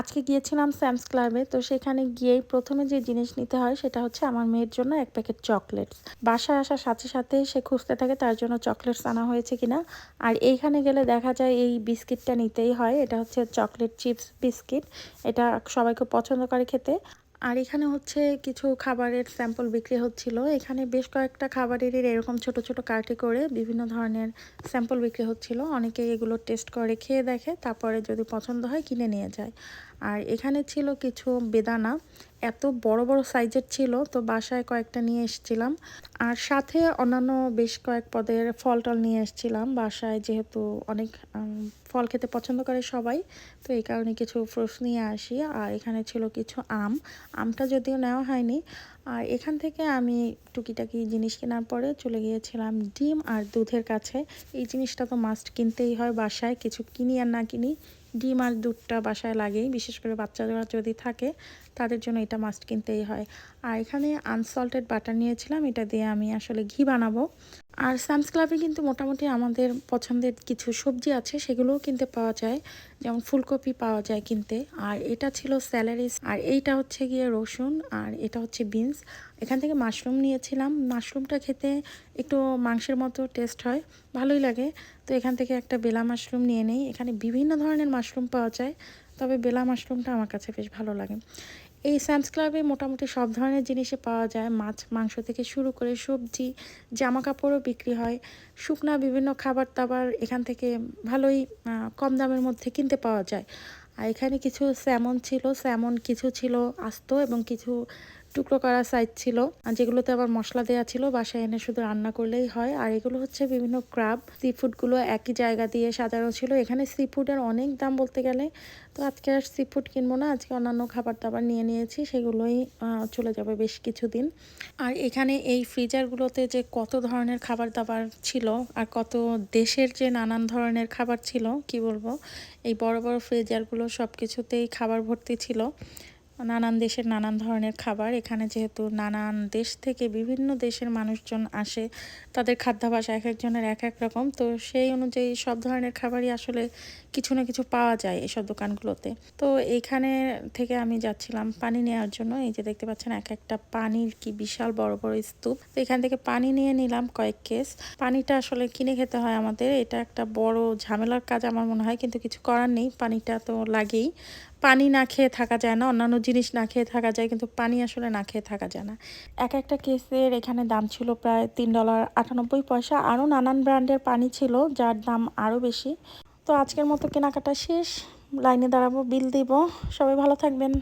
আজকে গিয়েছিলাম স্যামস ক্লাবে তো সেখানে গিয়েই প্রথমে যে জিনিস নিতে হয় সেটা হচ্ছে আমার মেয়ের জন্য এক প্যাকেট চকলেটস। বাসায় আসার সাথে সাথে সে খুঁজতে থাকে তার জন্য চকলেটস আনা হয়েছে কিনা। আর এইখানে গেলে দেখা যায় এই বিস্কিটটা নিতেই হয়, এটা হচ্ছে চকলেট চিপস বিস্কিট। এটা সবাই খুব পছন্দ করে খেতে। আর এখানে হচ্ছে কিছু খাবারের স্যাম্পল বিক্রি হচ্ছিল। এখানে বেশ কয়েকটা খাবারেরই এরকম ছোট ছোট কার্টে করে বিভিন্ন ধরনের স্যাম্পল বিক্রি হচ্ছিল। অনেকে এগুলো টেস্ট করে খেয়ে দেখে, তারপরে যদি পছন্দ হয় কিনে নিয়ে যায়। আর এখানে ছিল কিছু বেদানা। এত বড় বড় সাইজের ছিল, তো বাসায় কয়েকটা নিয়ে এসেছিলাম। আর সাথে অন্যান্য বেশ কয়েক পদের ফল টল নিয়ে এসেছিলাম। বাসায় যেহেতু অনেক ফল খেতে পছন্দ করে সবাই, তো এই কারণে কিছু ফ্রুটস নিয়ে আসি। আর এখানে ছিল কিছু আম। আমটা যদিও নেওয়া হয়নি। আর এখান থেকে আমি টুকিটাকি জিনিস কেনার পরে চলে গিয়েছিলাম ডিম আর দুধের কাছে। এই জিনিসটা তো মাস্ট কিনতেই হয় বাসায়, কিছু কিনি আর না কিনি। ডিম আর দুধটা বাসায় লাগেই, বিশেষ করে বাচ্চারা যদি থাকে, তাদের জন্য এটা মাস্ট কিনতেই হয়। আর এখানে আনসল্টেড বাটার নিয়েছিলাম, এটা দিয়ে আমি আসলে ঘি বানাবো। আর সামস ক্লাবে কিন্তু মোটামুটি আমাদের পছন্দের কিছু সবজি আছে, সেগুলোও কিনতে পাওয়া যায়। যেমন ফুলকপি পাওয়া যায় কিনতে। আর এটা ছিল স্যালারিস। আর এইটা হচ্ছে গিয়ে রসুন, আর এটা হচ্ছে বিনস। এখান থেকে মাশরুম নিয়েছিলাম। মাশরুমটা খেতে একটু মাংসের মতো টেস্ট হয়, ভালোই লাগে। তো এখান থেকে একটা বেলা মাশরুম নিয়ে নেই। এখানে বিভিন্ন ধরনের মাশরুম পাওয়া যায়। তবে বেলা মাশরুমটা আমার কাছে বেশ ভালো লাগে। এই স্যামস ক্লাবে মোটামুটি সব ধরনের জিনিসই পাওয়া যায়। মাছ, মাংস থেকে শুরু করে সবজি জামা কাপড়ও বিক্রি হয়। শুকনা বিভিন্ন খাবার দাবার এখান থেকে ভালোই কম দামের মধ্যে কিনতে পাওয়া যায়। আর এখানে কিছু স্যামন ছিল। স্যামন কিছু ছিল আস্ত এবং কিছু টুকরো করা সাইজ ছিল। যেগুলোতে আবার মশলা দেওয়া ছিল, বাসায় এনে শুধু রান্না করলেই হয়। আর এগুলো হচ্ছে বিভিন্ন ক্রাব সি ফুডগুলো একই জায়গা দিয়ে সাজানো ছিল। এখানে সি ফুডের অনেক দাম বলতে গেলে। তো আজকে আর সি ফুড কিনবো না, আজকে অন্যান্য খাবার দাবার নিয়ে নিয়েছি, সেগুলোই চলে যাবে বেশ কিছুদিন। আর এখানে এই ফ্রিজারগুলোতে যে কত ধরনের খাবার দাবার ছিল আর কত দেশের যে নানান ধরনের খাবার ছিল, কি বলব? এই বড় বড় ফ্রিজারগুলো সব কিছুতেই খাবার ভর্তি ছিল। নানান দেশের নানান ধরনের খাবার। এখানে যেহেতু নানান দেশ থেকে বিভিন্ন দেশের মানুষজন আসে, তাদের খাদ্যাভাস এক একজনের এক এক রকম। তো সেই অনুযায়ী সব ধরনের খাবারই আসলে কিছু না কিছু পাওয়া যায় এসব দোকানগুলোতে। তো এইখানে থেকে আমি যাচ্ছিলাম পানি নেওয়ার জন্য। এই যে দেখতে পাচ্ছেন, এক একটা পানির কি বিশাল বড় বড় স্তূপ। তো এখান থেকে পানি নিয়ে নিলাম কয়েক কেস। পানিটা আসলে কিনে খেতে হয় আমাদের। এটা একটা বড় ঝামেলার কাজ আমার মনে হয়, কিন্তু কিছু করার নেই। পানিটা তো লাগেই। পানি না খেয়ে থাকা যায় না, অন্যান্য জিনিস না খেয়ে থাকা যায়, কিন্তু পানি আসলে না খেয়ে থাকা যায় না। এক একটা কেসের এখানে দাম ছিল প্রায় তিন ডলার আটানব্বই পয়সা, আরও নানান ব্র্যান্ডের পানি ছিল, যার দাম আরও বেশি। তো আজকের মতো কেনাকাটা শেষ, লাইনে দাঁড়াবো, বিল দিব। সবাই ভালো থাকবেন।